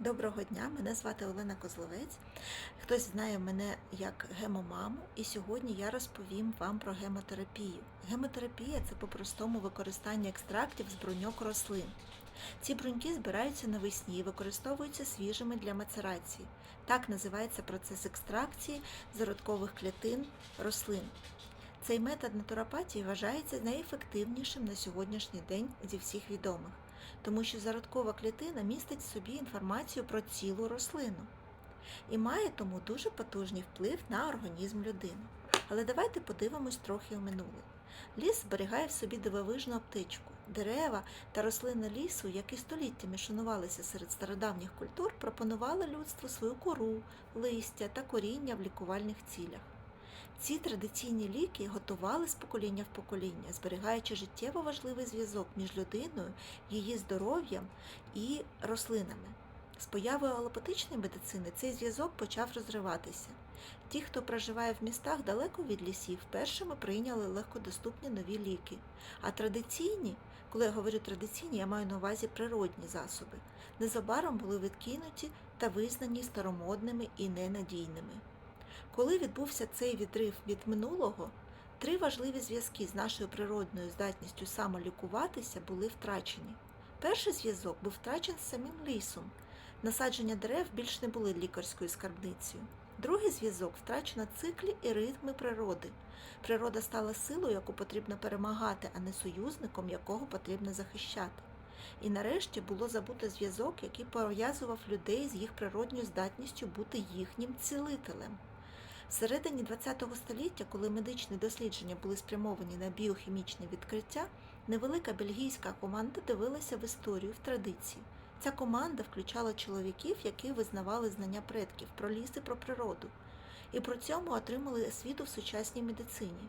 Доброго дня, мене звати Олена Козловець. Хтось знає мене як гемомаму, і сьогодні я розповім вам про гемотерапію. Гемотерапія це по-простому використання екстрактів з бруньок рослин. Ці бруньки збираються навесні і використовуються свіжими для мацерації. Так називається процес екстракції зародкових клітин рослин. Цей метод натуропатії вважається найефективнішим на сьогоднішній день зі всіх відомих тому що зародкова клітина містить в собі інформацію про цілу рослину і має тому дуже потужний вплив на організм людини. Але давайте подивимось трохи у минуле. Ліс зберігає в собі дивовижну аптечку. Дерева та рослини лісу, які століттями шанувалися серед стародавніх культур, пропонували людству свою кору, листя та коріння в лікувальних цілях. Ці традиційні ліки готували з покоління в покоління, зберігаючи життєво важливий зв'язок між людиною, її здоров'ям і рослинами. З появою алопатичної медицини цей зв'язок почав розриватися. Ті, хто проживає в містах далеко від лісів, першими прийняли легкодоступні нові ліки. А традиційні, коли я говорю традиційні, я маю на увазі природні засоби, незабаром були відкинуті та визнані старомодними і ненадійними. Коли відбувся цей відрив від минулого, три важливі зв'язки з нашою природною здатністю самолікуватися були втрачені. Перший зв'язок був втрачений самим лісом. Насадження дерев більш не були лікарською скарбницею. Другий зв'язок втрачено циклі і ритми природи. Природа стала силою, яку потрібно перемагати, а не союзником, якого потрібно захищати. І нарешті було забуто зв'язок, який пов'язував людей з їх природньою здатністю бути їхнім цілителем. Всередині ХХ століття, коли медичні дослідження були спрямовані на біохімічне відкриття, невелика бельгійська команда дивилася в історію, в традиції. Ця команда включала чоловіків, які визнавали знання предків про ліс і про природу, і при цьому отримали освіту в сучасній медицині.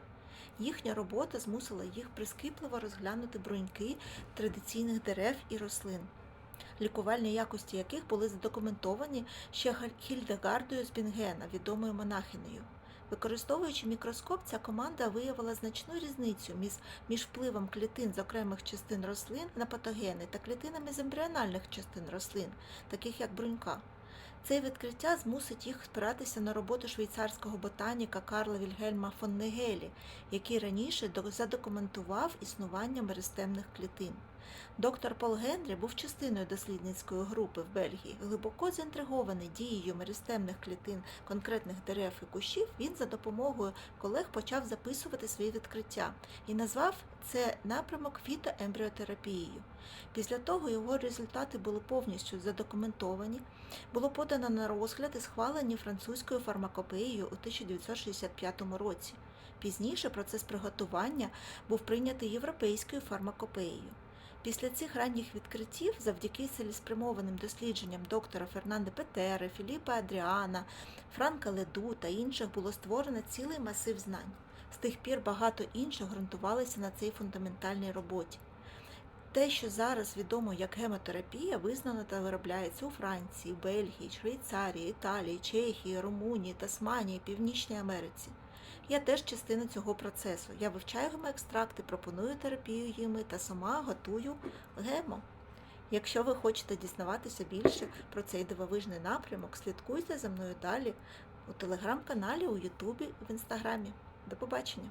Їхня робота змусила їх прискіпливо розглянути бруньки традиційних дерев і рослин лікувальні якості яких були задокументовані ще Хільдегардою з Бінгена, відомою монахинею. Використовуючи мікроскоп, ця команда виявила значну різницю між, впливом клітин з окремих частин рослин на патогени та клітинами з ембріональних частин рослин, таких як брунька. Це відкриття змусить їх спиратися на роботу швейцарського ботаніка Карла Вільгельма фон Негелі, який раніше задокументував існування меристемних клітин. Доктор Пол Генрі був частиною дослідницької групи в Бельгії. Глибоко заінтригований дією меристемних клітин конкретних дерев і кущів, він за допомогою колег почав записувати свої відкриття і назвав це напрямок фітоембріотерапією. Після того його результати були повністю задокументовані, було подано на розгляд і схвалені французькою фармакопеєю у 1965 році. Пізніше процес приготування був прийнятий європейською фармакопеєю. Після цих ранніх відкриттів, завдяки цілеспрямованим дослідженням доктора Фернандо Петери, Філіпа Адріана, Франка Леду та інших було створено цілий масив знань. З тих пір багато інших ґрунтувалися на цій фундаментальній роботі. Те, що зараз відомо як гемотерапія, визнано та виробляється у Франції, Бельгії, Швейцарії, Італії, Чехії, Румунії, Тасманії, Північній Америці. Я теж частина цього процесу. Я вивчаю гемоекстракти, пропоную терапію їми та сама готую гемо. Якщо ви хочете дізнаватися більше про цей дивовижний напрямок, слідкуйте за мною далі у телеграм-каналі, у Ютубі, в інстаграмі. До побачення!